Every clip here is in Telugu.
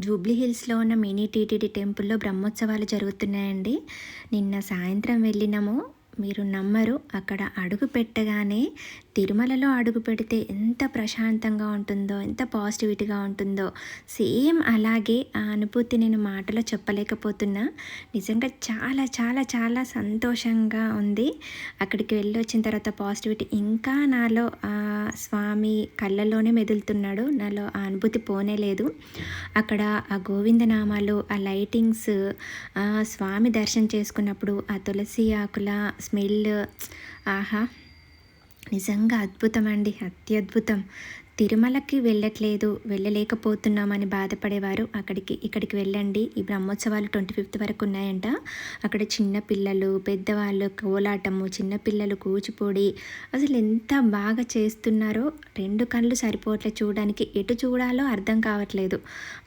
జూబ్లీ హిల్స్లో ఉన్న మినీ టీటీడీ టెంపుల్లో బ్రహ్మోత్సవాలు జరుగుతున్నాయండి. నిన్న సాయంత్రం వెళ్ళినాము. మీరు నమ్మరు. అక్కడ అడుగు పెట్టగానే తిరుమలలో అడుగు పెడితే ఎంత ప్రశాంతంగా ఉంటుందో ఎంత పాజిటివిటీగా ఉంటుందో. సేమ్ అలాగే ఆ అనుభూతి నేను మాటలో చెప్పలేకపోతున్నా. నిజంగా చాలా చాలా చాలా సంతోషంగా ఉంది. అక్కడికి వెళ్ళి వచ్చిన తర్వాత పాజిటివిటీ ఇంకా నాలో ఆ స్వామి కళ్ళల్లోనే మెదులుతున్నాడు. నాలో ఆ అనుభూతి పోనే లేదు. అక్కడ ఆ గోవిందనామాలు ఆ లైటింగ్స్ ఆ స్వామి దర్శనం చేసుకున్నప్పుడు ఆ తులసి ఆకుల స్మెల్ ఆహా నిజంగా అద్భుతం అండి అత్యద్భుతం. తిరుమలకి వెళ్ళట్లేదు వెళ్ళలేకపోతున్నామని బాధపడేవారు. అక్కడికి ఇక్కడికి వెళ్ళండి. ఈ బ్రహ్మోత్సవాలు ట్వంటీ ఫిఫ్త్ వరకు ఉన్నాయంట. అక్కడ చిన్న పిల్లలు పెద్దవాళ్ళు కోలాటము చిన్నపిల్లలు కూచిపూడి అసలు ఎంత బాగా చేస్తున్నారో రెండు కళ్ళు సరిపోవట్లేదు చూడడానికి. ఎటు చూడాలో అర్థం కావట్లేదు.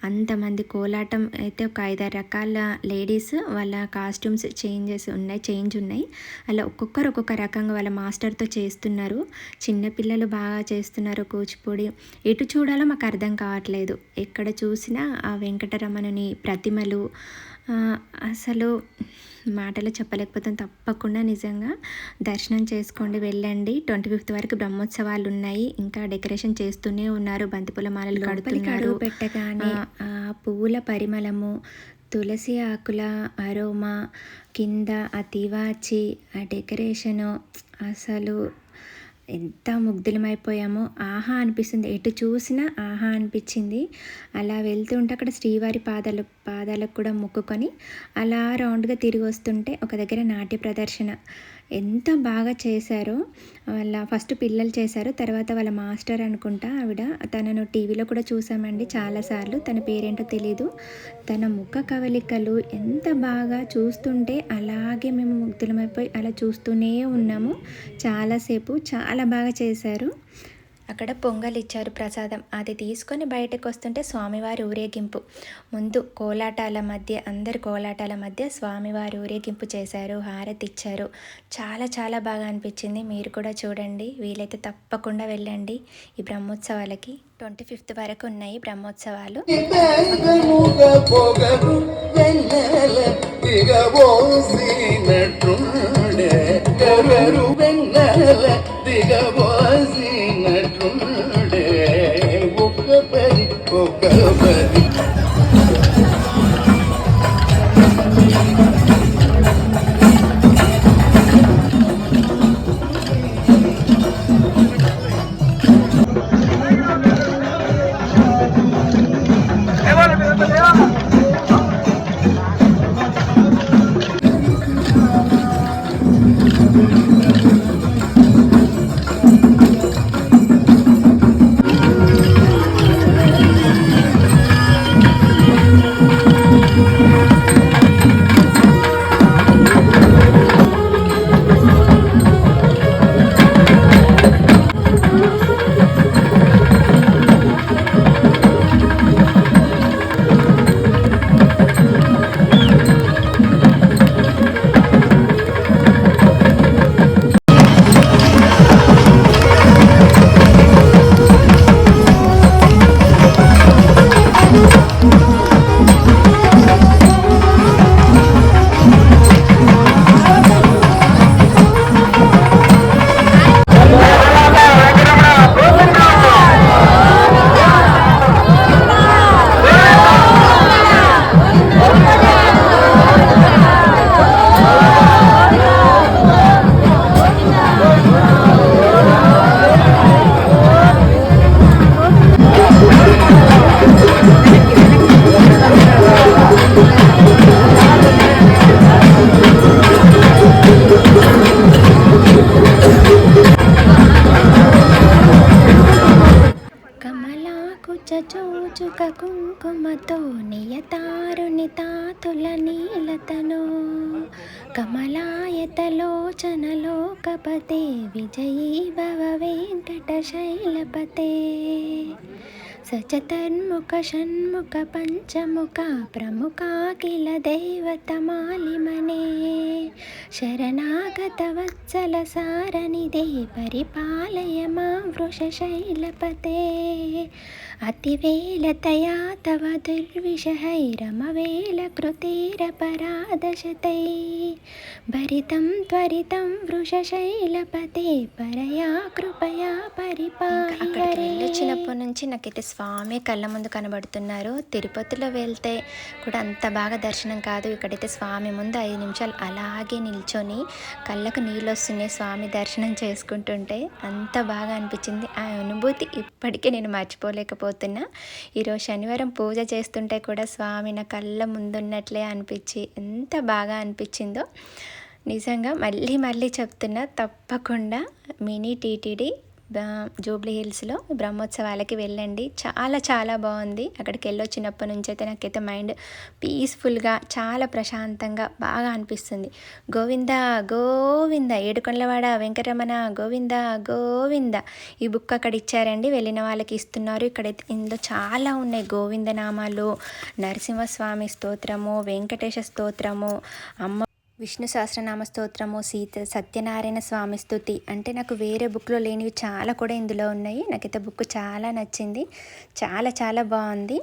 అంతమంది కోలాటం అయితే ఒక ఐదారు రకాల లేడీస్ వాళ్ళ కాస్ట్యూమ్స్ చేంజెస్ ఉన్నాయి చేంజ్ ఉన్నాయి. అలా ఒక్కొక్కరు ఒక్కొక్క రకంగా వాళ్ళ మాస్టర్తో చేస్తున్నారు. చిన్నపిల్లలు బాగా చేస్తున్నారు కూచిపూడి ఎటు చూడాలో మాకు అర్థం కావట్లేదు. ఎక్కడ చూసినా ఆ వెంకటరమణుని ప్రతిమలు అసలు మాటలు చెప్పలేకపోతాం. తప్పకుండా నిజంగా దర్శనం చేసుకోండి వెళ్ళండి. ట్వంటీ ఫిఫ్త్ వరకు బ్రహ్మోత్సవాలు ఉన్నాయి. ఇంకా డెకరేషన్ చేస్తూనే ఉన్నారు. బంతిపూల మాలలు కడుతున్నారు. పెట్టగానే ఆ పువ్వుల పరిమళము తులసి ఆకుల అరోమా కింద ఆ తివాచి ఆ డెకరేషను అసలు ఎంత ముగ్ధులమైపోయామో. ఆహా అనిపిస్తుంది. ఎటు చూసినా ఆహా అనిపించింది. అలా వెళ్తూ ఉంటే అక్కడ శ్రీవారి పాదాలు పాదాలకు కూడా మొక్కుకొని అలా రౌండ్గా తిరిగి వస్తుంటే ఒక దగ్గర నాట్య ప్రదర్శన. ఎంత బాగా చేశారో వాళ్ళ ఫస్ట్ పిల్లలు చేశారు తర్వాత వాళ్ళ మాస్టర్ అనుకుంటా ఆవిడ. తనను టీవీలో కూడా చూసామండి చాలాసార్లు తన పేరేంటో తెలీదు. తన ముఖ కవలికలు ఎంత బాగా చూస్తుంటే అలాగే మేము ముగ్ధులమైపోయి అలా చూస్తూనే ఉన్నాము. చాలాసేపు చాలా బాగా చేశారు. అక్కడ పొంగలిచ్చారు ప్రసాదం. అది తీసుకొని బయటకు వస్తుంటే స్వామివారి ఊరేగింపు. ముందు కోలాటాల మధ్య అందరి కోలాటాల మధ్య స్వామివారి ఊరేగింపు చేశారు హారతి ఇచ్చారు. చాలా చాలా బాగా అనిపించింది. మీరు కూడా చూడండి. వీలైతే తప్పకుండా వెళ్ళండి ఈ బ్రహ్మోత్సవాలకి. ట్వంటీ ఫిఫ్త్ వరకు ఉన్నాయి బ్రహ్మోత్సవాలు. వేగముగ కమలాకు కుంకుమతో నియతారుని తాతుల నీలతను కమలాయతలోచనలోకపతే విజయీ భవ వెంకట శైలపతే సచతన్ముఖ షణ్ముఖ పంచముఖ ప్రముఖ కిల దైవతమాలిమనే. శరణాగత వత్సల సారనిదే పరిపాలయ మా వృషశైలపతే. అతివేలతయా తవ దుర్విషహైరమవేల కృతేరపరాధశతై భరితం త్వరితం వృషశైలపతే పరయా కృపయా పరిపాలయరే. వచ్చినప్పటి నుంచి నాకైతే స్వామి కళ్ళ ముందు కనబడుతున్నారు. తిరుపతిలో వెళ్తే కూడా అంత బాగా దర్శనం కాదు. ఇక్కడైతే స్వామి ముందు ఐదు నిమిషాలు అలాగే నిల్చొని కళ్ళకు నీళ్ళు వస్తున్నాయి స్వామి దర్శనం చేసుకుంటుంటే. అంత బాగా అనిపించింది. ఆ అనుభూతి ఇప్పటికే నేను మర్చిపోలేకపోతున్నా. ఈరోజు శనివారం పూజ చేస్తుంటే కూడా స్వామి నా కళ్ళ ముందున్నట్లే అనిపించి ఎంత బాగా అనిపించిందో. నిజంగా మళ్ళీ మళ్ళీ చెప్తున్నా తప్పకుండా మినీ టీటీడీ జూబ్లీ హిల్స్లో బ్రహ్మోత్సవాలకి వెళ్ళండి. చాలా చాలా బాగుంది. అక్కడికి వెళ్ళొచ్చినప్పటి నుంచి అయితే నాకైతే మైండ్ పీస్ఫుల్గా చాలా ప్రశాంతంగా బాగా అనిపిస్తుంది. గోవింద గోవింద ఏడుకొండలవాడ వెంకటరమణ గోవింద గోవింద. ఈ బుక్ అక్కడ ఇచ్చారండి. వెళ్ళిన వాళ్ళకి ఇస్తున్నారు. ఇక్కడైతే ఇందులో చాలా ఉన్నాయి. గోవింద నామాలు నరసింహస్వామి స్తోత్రము వెంకటేశ స్తోత్రము అమ్మ విష్ణు సహస్రనామ స్తోత్రము సీత సత్యనారాయణ స్వామి స్థుతి అంటే నాకు వేరే బుక్లో లేనివి చాలా కూడా ఇందులో ఉన్నాయి. నాకైతే బుక్ చాలా నచ్చింది. చాలా చాలా బాగుంది.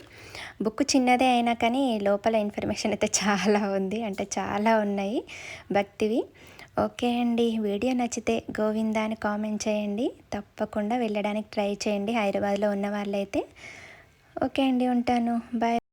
బుక్ చిన్నదే అయినా కానీ లోపల ఇన్ఫర్మేషన్ అయితే చాలా ఉంది. అంటే చాలా ఉన్నాయి భక్తివి. ఓకే అండి. వీడియో నచ్చితే గోవిందా అని కామెంట్ చేయండి. తప్పకుండా వెళ్ళడానికి ట్రై చేయండి హైదరాబాద్లో ఉన్న వాళ్ళైతే. ఓకే అండి ఉంటాను. బాయ్.